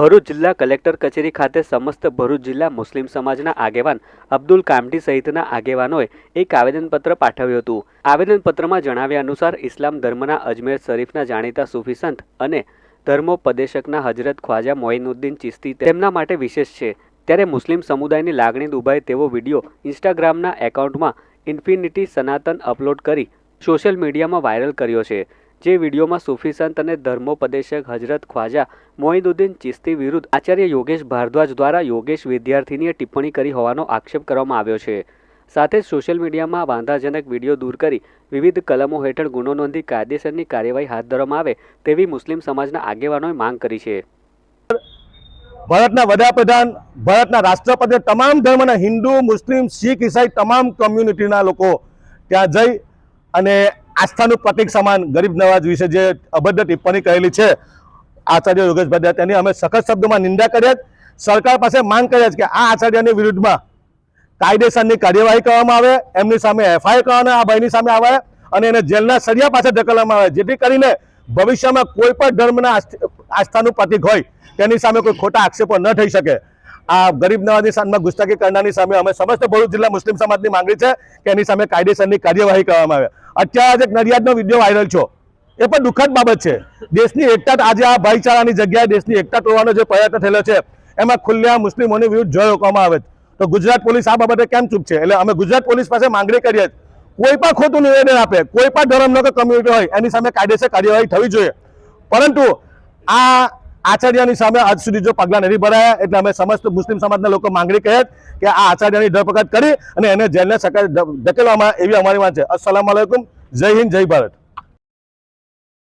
ભરૂચ જિલ્લા કલેક્ટર કચેરી ખાતે સમસ્ત ભરૂચ જિલ્લા મુસ્લિમ સમાજના આગેવાન અબ્દુલ કામટી સહિતના આગેવાનોએ એક આવેદનપત્ર પાઠવ્યું હતું. આવેદનપત્રમાં જણાવ્યા અનુસાર ઇસ્લામ ધર્મના અજમેર શરીફના જાણીતા સૂફી સંત અને ધર્મોપદેશકના હજરત ખ્વાજા મોઇનુદ્દીન ચિસ્તી તેમના માટે વિશેષ છે. ત્યારે મુસ્લિમ સમુદાયની લાગણી દુભાય તેવો વીડિયો ઇન્સ્ટાગ્રામના એકાઉન્ટમાં ઇન્ફિનિટી સનાતન અપલોડ કરી સોશિયલ મીડિયામાં વાયરલ કર્યો છે. જે વિડીયોમાં સૂફી સંત અને ધર્મોપદેશક હજરત ખ્વાજા મોઇનુદ્દીન ચિસ્તી વિરુદ્ધ આચાર્ય યોગેશ ભારદ્વાજ દ્વારા યોગેશ વિદ્યાર્થીનીએ ટિપ્પણી કરી હોવાનો આક્ષેપ કરવામાં આવ્યો છે. સાથે જ સોશિયલ મીડિયામાં વાંધાજનક વીડિયો દૂર કરી વિવિધ કલમો હેઠળ ગુનો નોંધી કાયદેસરની કાર્યવાહી હાથ ધરવામાં આવે તેવી મુસ્લિમ સમાજના આગેવાનોએ માંગ કરી છે. ભારતના વડાપ્રધાન, ભારતના રાષ્ટ્રપતિ તમામ ધર્મના હિન્દુ, મુસ્લિમ, શીખ, ઈસાઈ તમામ કમ્યુનિટીના લોકો ત્યાં જઈ અને આસ્થાનું પ્રતિક સમાન ગરીબ નવાજ વિશે જે અભદ્ર ટિપ્પણી કરેલી છે, આચાર્ય યોગેશભાઈ તેની અમે સખત શબ્દોમાં નિંદા કર્યા. સરકાર પાસે માંગ કર્યા કે આ આચાર્યની વિરુદ્ધમાં કાયદેસરની કાર્યવાહી કરવામાં આવે, એમની સામે એફઆઈઆર કરવાના, આ ભાઈની સામે આવે અને એને જેલના સળિયા પાસે ધકેલવામાં આવે, જેથી કરીને ભવિષ્યમાં કોઈ પણ ધર્મના આસ્થાનું પ્રતિક હોય, તેની સામે કોઈ ખોટા આક્ષેપો ન થઈ શકે આ ગરીબ નવાજની સામે, ગુસ્તાખી કરનારની સામે અમે સમસ્ત ભરૂચ જિલ્લા મુસ્લિમ સમાજની માંગણી છે કે એની સામે કાયદેસરની કાર્યવાહી કરવામાં આવે. અત્યારે એક નડિયાદનો વીડિયો વાયરલ છો એ પણ દુઃખદ બાબત છે. દેશની એકતા આજે આ ભાઈચારાની જગ્યાએ દેશની એકતા તોડવાનો જે પ્રયત્ન થયેલો છે, એમાં ખુલ્લા મુસ્લિમોની વિરુદ્ધ જોઈ રોકવામાં આવે તો ગુજરાત પોલીસ આ બાબતે કેમ ચૂપ છે? એટલે અમે ગુજરાત પોલીસ પાસે માંગણી કરીએ કોઈ પણ ખોટું નિવેદન આપે, કોઈ પણ ધર્મનો કે કમ્યુનિટી હોય, એની સામે કાયદેસર કાર્યવાહી થવી જોઈએ. પરંતુ આ આચાર્યની સામે આજ સુધી જો પગલાં નથી ભરાયા, એટલે અમે સમસ્ત મુસ્લિમ સમાજના લોકો માંગણી કહે કે આ આચાર્યની ધરપકડ કરી અને એને જેલને ધકેલવામાં એવી અમારી વાત છે. અસલામ આલેકુમ જય હિન્દ, જય ભારત.